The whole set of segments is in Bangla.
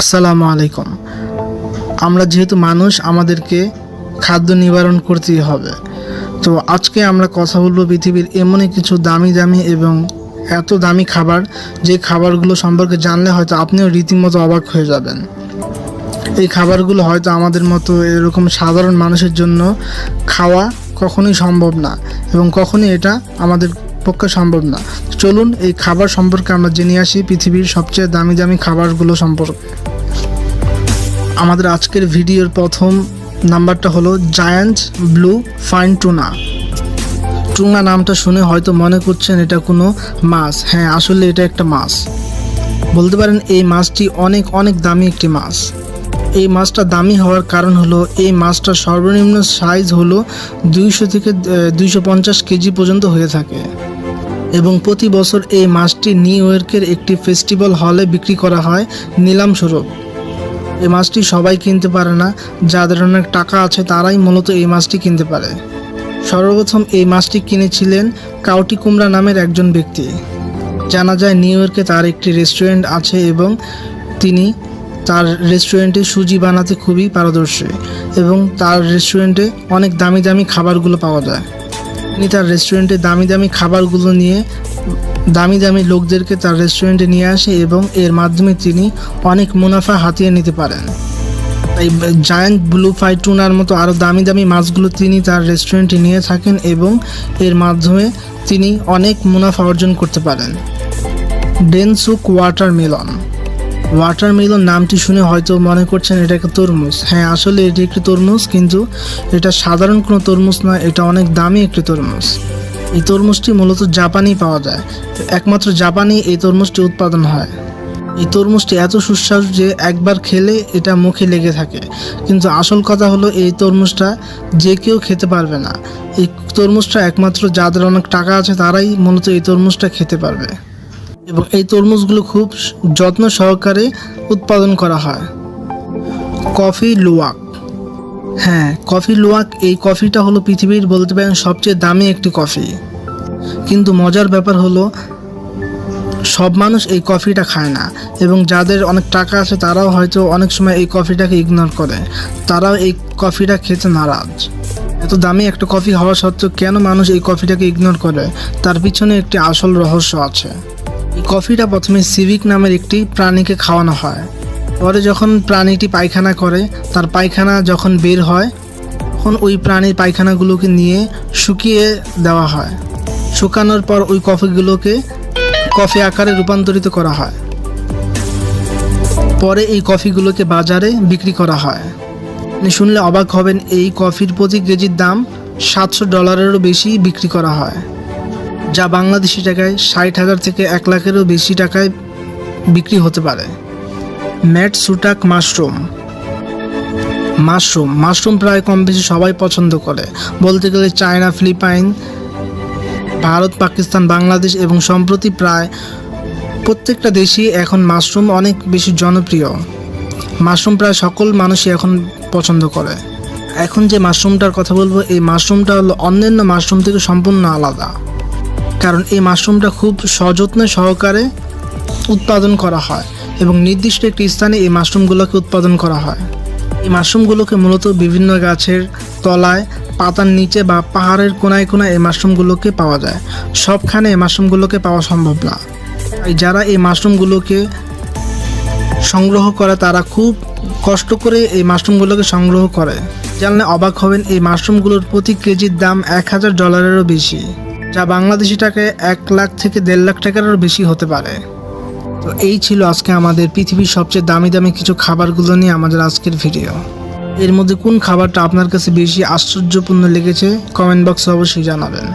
আসসালামু আলাইকুম। আমরা যেহেতু মানুষ, আমাদেরকে খাদ্য নিবারণ করতেই হবে। তো আজকে আমরা কথা বলব পৃথিবীর এমনই কিছু দামি দামি এবং এত দামি খাবার, যে খাবারগুলো সম্পর্কে জানলে হয়তো আপনিও রীতিমতো অবাক হয়ে যাবেন। এই খাবারগুলো হয়তো আমাদের মতো এরকম সাধারণ মানুষের জন্য খাওয়া কখনোই সম্ভব না এবং কখনোই এটা আমাদের পক্ষে সম্ভব না। চলুন এই খাবার সম্পর্কে আমরা জেনে আসি পৃথিবীর সবচেয়ে দামি দামি খাবারগুলো সম্পর্কে। আমাদের আজকের ভিডিওর প্রথম নাম্বারটা হলো giant blue fin tuna tuna নামটা শুনে হয়তো মনে করছেন এটা কোনো মাছ। হ্যাঁ আসলে এটা একটা মাছ। বলতে পারেন এই মাছটি অনেক অনেক দামি একটি মাছ। এই মাছটা দামি হওয়ার কারণ হলো এই মাছটার সর্বনিম্ন সাইজ হলো দুইশো থেকে দুইশো পঞ্চাশ কেজি পর্যন্ত হয়ে থাকে। এবং প্রতি বছর এই মাছটি নিউ ইয়র্কের একটি ফেস্টিভ্যাল হলে বিক্রি করা হয় নিলাম স্বরূপ। এই মাছটি সবাই কিনতে পারে না। যাদের অনেক টাকা আছে তারাই মূলত এই মাছটি কিনতে পারে। সর্বপ্রথম এই মাছটি কিনেছিলেন কাউটি কুমড়া নামের একজন ব্যক্তি। জানা যায় নিউ ইয়র্কে তার একটি রেস্টুরেন্ট আছে এবং তিনি তার রেস্টুরেন্টে সুজি বানাতে খুবই পারদর্শী এবং তার রেস্টুরেন্টে অনেক দামি দামি খাবারগুলো পাওয়া যায়। তিনি তার রেস্টুরেন্টে দামি দামি খাবারগুলো নিয়ে দামি দামি লোকদেরকে তার রেস্টুরেন্টে নিয়ে আসে এবং এর মাধ্যমে তিনি অনেক মুনাফা হাতিয়ে নিতে পারেন। এই জায়ান্ট ব্লু ফাই টুনার মতো আরও দামি দামি মাছগুলো তিনি তার রেস্টুরেন্টে নিয়ে থাকেন এবং এর মাধ্যমে তিনি অনেক মুনাফা অর্জন করতে পারেন। ডেনসুক ওয়াটারমেলন ওয়াটারমেলন নামটি শুনে হয়তো মনে করছেন, এটা একটা তরমুজ। হ্যাঁ আসলে এটি একটি তরমুজ, কিন্তু এটা সাধারণ কোনো তরমুজ নয়, এটা অনেক দামি একটি তরমুজ। এই তরমুজটি মূলত জাপানেই পাওয়া যায়। একমাত্র জাপানেই এই তরমুজটি উৎপাদন হয়। এই তরমুজটি এত সুস্বাদু যে একবার খেলে এটা মুখে লেগে থাকে। কিন্তু আসল কথা হলো এই তরমুজটা যে কেউ খেতে পারবে না। এই তরমুজটা একমাত্র যাদের অনেক টাকা আছে তারাই মূলত এই তরমুজটা খেতে পারবে। এবং এই তরমুজগুলো খুব যত্ন সহকারে উৎপাদন করা হয়। Coffee luwak. হ্যাঁ কফি লুয়াক এই কফিটা হলো পৃথিবীর বলতে পারেন সবচেয়ে দামি একটি কফি। কিন্তু মজার ব্যাপার হলো, সব মানুষ এই কফিটা খায় না এবং যাদের অনেক টাকা আছে তারাও হয়তো অনেক সময় এই কফিটাকে ইগনোর করে। তারাও এই কফিটা খেতে নারাজ। এত দামি একটা কফি হওয়া সত্ত্বেও কেন মানুষ এই কফিটাকে ইগনোর করে? তার পিছনে একটি আসল রহস্য আছে। এই কফিটা প্রথমে সিভিক নামের একটি প্রাণীকে খাওয়ানো হয়। পরে যখন প্রাণীটি পায়খানা করে, তার পায়খানা যখন বের হয়, তখন ওই প্রাণীর পায়খানাগুলোকে নিয়ে শুকিয়ে দেওয়া হয়। শুকানোর পর ওই কফিগুলোকে কফি আকারে রূপান্তরিত করা হয়। পরে এই কফিগুলোকে বাজারে বিক্রি করা হয়। শুনলে অবাক হবেন, এই কফির প্রতি কেজির দাম সাতশো ডলারেরও বেশি বিক্রি করা হয়, যা বাংলাদেশি টাকায় ষাট হাজার থেকে এক লাখেরও বেশি টাকায় বিক্রি হতে পারে। Matsutake mushroom. মাশরুম। মাশরুম প্রায় কম বেশি সবাই পছন্দ করে। বলতে গেলে চায়না, ফিলিপাইন ভারত, পাকিস্তান, বাংলাদেশ এবং সম্প্রতি প্রায় প্রত্যেকটা দেশই এখন মাশরুম অনেক বেশি জনপ্রিয়। মাশরুম প্রায় সকল মানুষই এখন পছন্দ করে। এখন যে মাশরুমটার কথা বলব, এই মাশরুমটা হলো অন্যান্য মাশরুম থেকে সম্পূর্ণ আলাদা। কারণ এই মাশরুমটা খুব সযত্নে সহকারে উৎপাদন করা হয় এবং নির্দিষ্ট একটি স্থানে এই মাশরুমগুলোকে উৎপাদন করা হয়। এই মাশরুমগুলোকে মূলত বিভিন্ন গাছের তলায় পাতার নিচে বা পাহাড়ের কোনায় কোনায় এই মাশরুমগুলোকে পাওয়া যায়। সবখানে এই মাশরুমগুলোকে পাওয়া সম্ভব না। তাই যারা এই মাশরুমগুলোকে সংগ্রহ করে, তারা খুব কষ্ট করে এই মাশরুমগুলোকে সংগ্রহ করে। জানলে অবাক হবেন, এই মাশরুমগুলোর প্রতি কেজির দাম এক হাজার ডলারেরও বেশি, যা বাংলাদেশি টাকায় এক লাখ থেকে দেড় লাখ টাকারও বেশি হতে পারে। তো এই ছিল আজকে আমাদের পৃথিবীর সবচেয়ে দামি দামি কিছু খাবারগুলো নিয়ে আমাদের আজকের ভিডিও। এর মধ্যে কোন খাবারটা আপনার কাছে বেশি আশ্চর্যপূর্ণ লেগেছে কমেন্ট বক্সে অবশ্যই জানাবেন।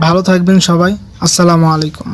ভালো থাকবেন সবাই, আসসালামু আলাইকুম।